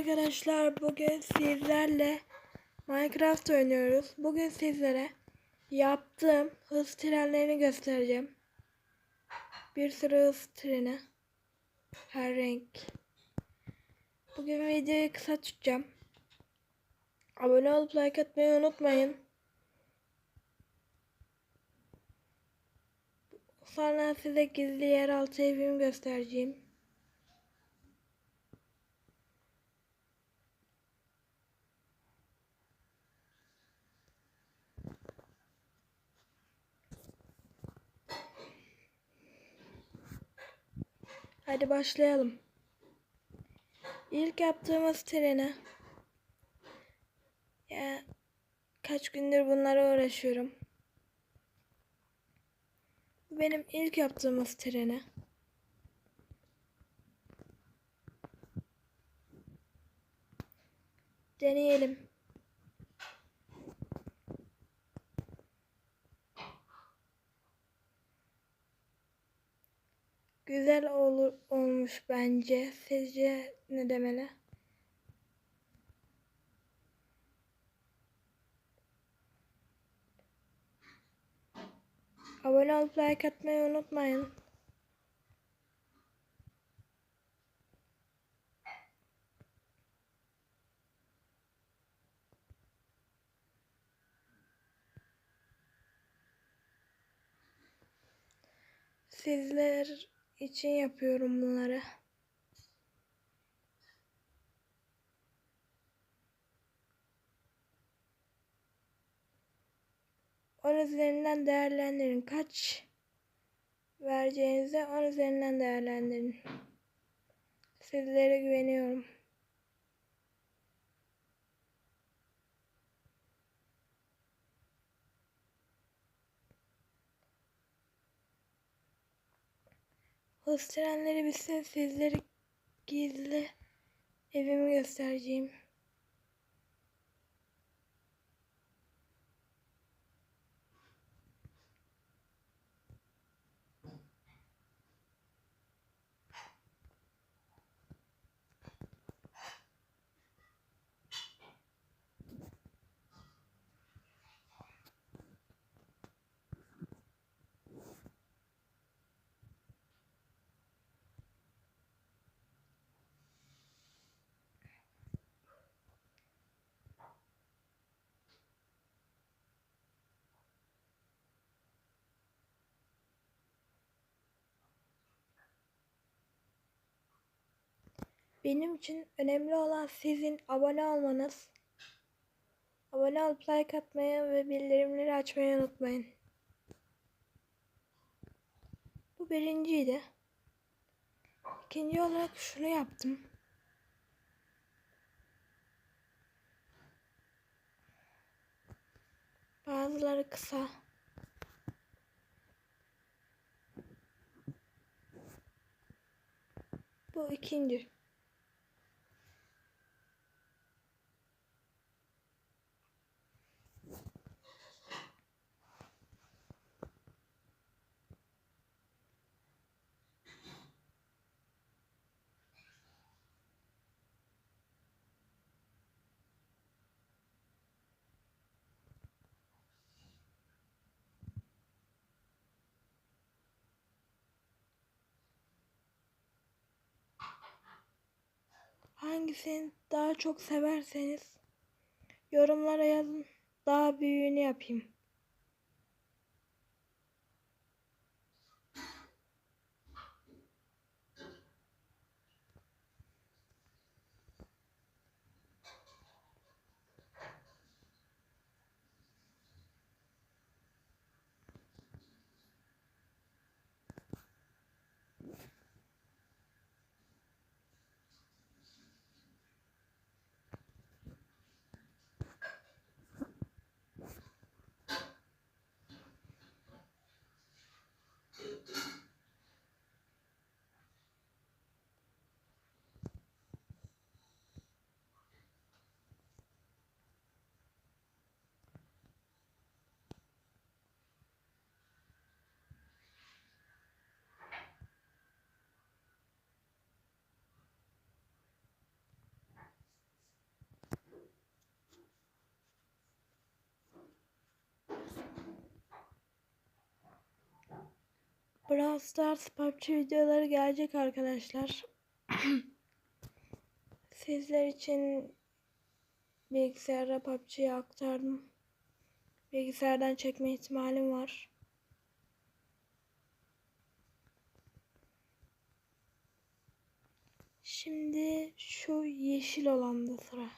arkadaşlar bugün sizlerle Minecraft oynuyoruz. Bugün sizlere yaptığım hız trenlerini göstereceğim. Bir sürü hız treni. Her renk. Bugün videoyu kısa tutacağım. Abone olup like atmayı unutmayın. Sonra size gizli yeraltı evimi göstereceğim. Hadi başlayalım. İlk yaptığımız treni. Ya kaç gündür bunlara uğraşıyorum. Benim ilk yaptığımız treni. Deneyelim. Güzel olur olmuş bence. Sizce ne demeli? Abone olup like atmayı unutmayın. Sizler için yapıyorum bunları. On üzerinden değerlendirin. Kaç vereceğinizi on üzerinden değerlendirin. Sizlere güveniyorum. Hız trenleri bitsin sizlere gizli evimi göstereceğim. Benim için önemli olan sizin abone olmanız. Abone olup like atmayı ve bildirimleri açmayı unutmayın. Bu birinciydi. İkinci olarak şunu yaptım. Bazıları kısa. Bu ikinci. Hangisini daha çok severseniz yorumlara yazın. Daha büyüğünü yapayım. Brawl Stars PUBG videoları gelecek arkadaşlar. Sizler için bilgisayara PUBG'yi aktardım. Bilgisayardan çekme ihtimalim var. Şimdi şu yeşil olanda sıra.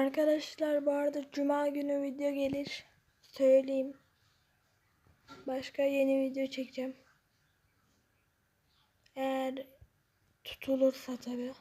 Arkadaşlar bu arada cuma günü video gelir. Söyleyeyim. Başka yeni video çekeceğim. Eğer tutulursa tabii.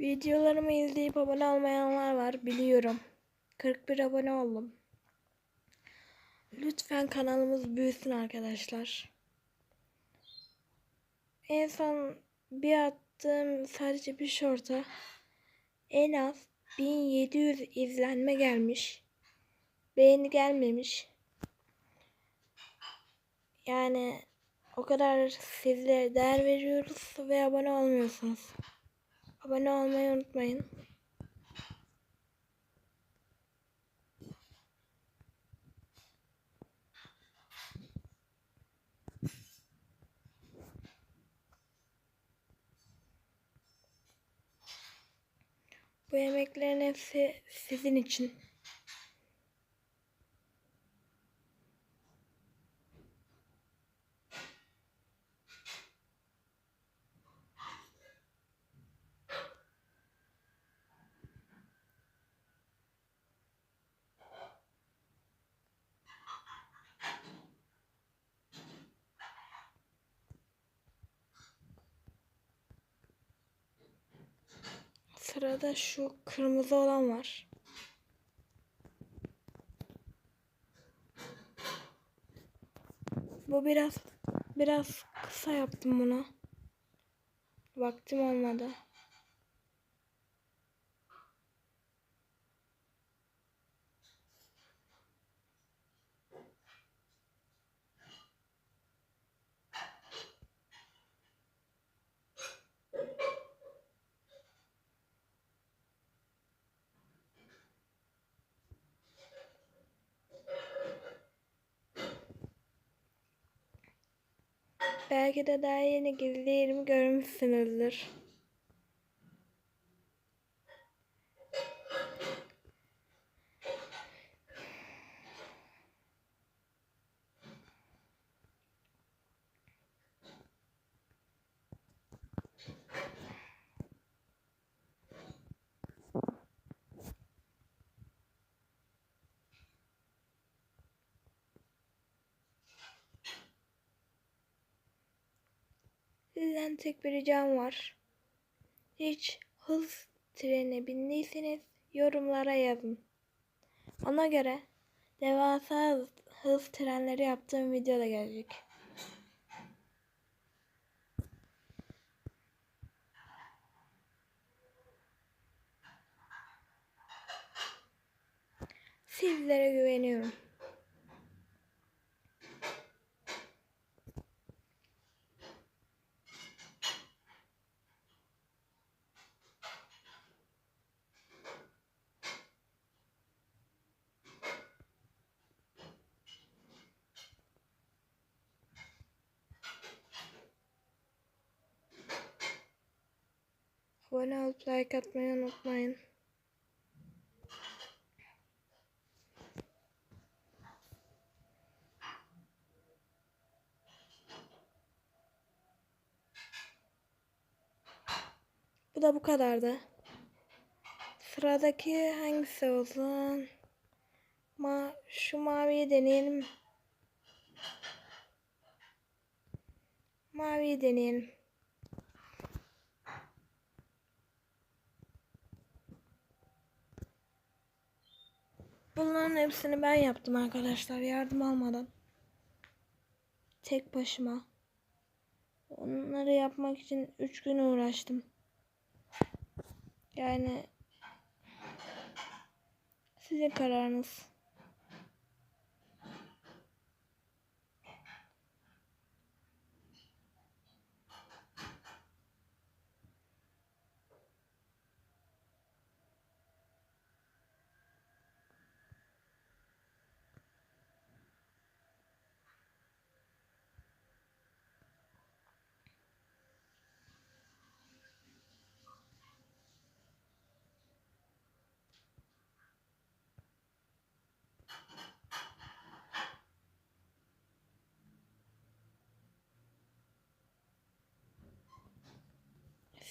Videolarımı izleyip abone olmayanlar var biliyorum. 41 abone oldum. Lütfen kanalımız büyüsün arkadaşlar. En son bir attığım sadece bir şorta en az 1700 izlenme gelmiş. Beğeni gelmemiş. Yani o kadar sizlere değer veriyoruz ve abone olmuyorsunuz. Abone olmayı unutmayın. Bu yemeklerin hepsi sizin için. Sırada şu kırmızı olan var. Bu biraz biraz kısa yaptım bunu. Vaktim olmadı. Belki de daha yeni gizli yerimi görmüşsünüzdür. Sizden tek bir ricam var. Hiç hız treni bindiyseniz yorumlara yazın. Ona göre devasa hız, trenleri yaptığım video da gelecek. Sizlere güveniyorum. Abone olup like atmayı unutmayın. Bu da bu kadardı. Sıradaki hangisi olsun? Ma şu maviyi deneyelim. Maviyi deneyelim. Bunların hepsini ben yaptım arkadaşlar yardım almadan. Tek başıma. Onları yapmak için 3 gün uğraştım. Yani sizin kararınız.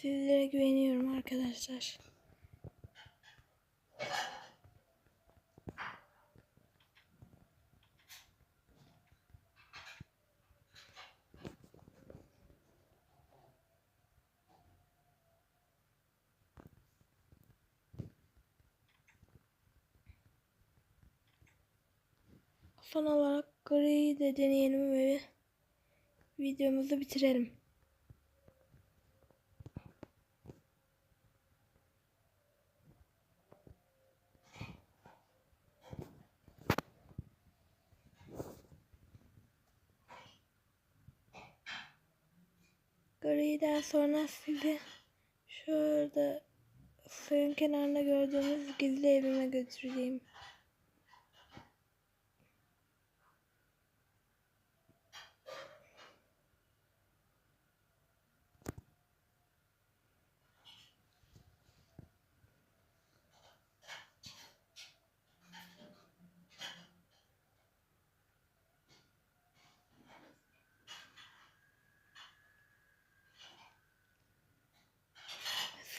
Sizlere güveniyorum arkadaşlar. Son olarak griyi de deneyelim ve videomuzu bitirelim. Griden sonra sizi şurada suyun kenarında gördüğünüz gizli evime götüreceğim.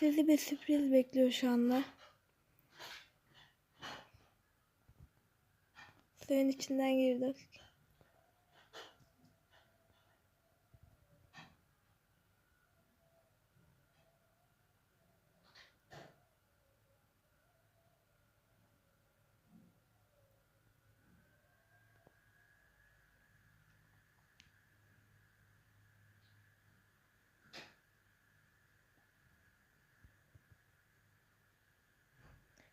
Sizi bir sürpriz bekliyor şu anda. Suyun içinden girdik.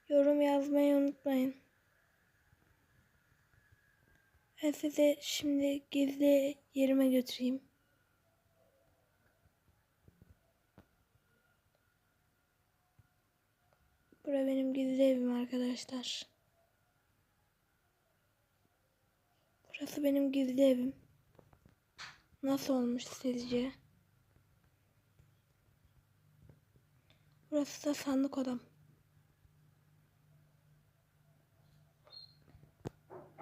Yorum yazmayı unutmayın. Ben sizi şimdi gizli yerime götüreyim. Bura benim gizli evim arkadaşlar. Burası benim gizli evim. Nasıl olmuş sizce? Burası da sandık odam.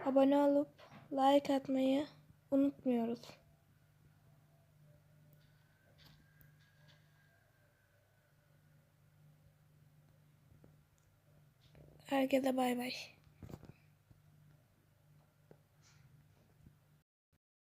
Abone olup like atmayı unutmuyoruz. Herkese bay bay.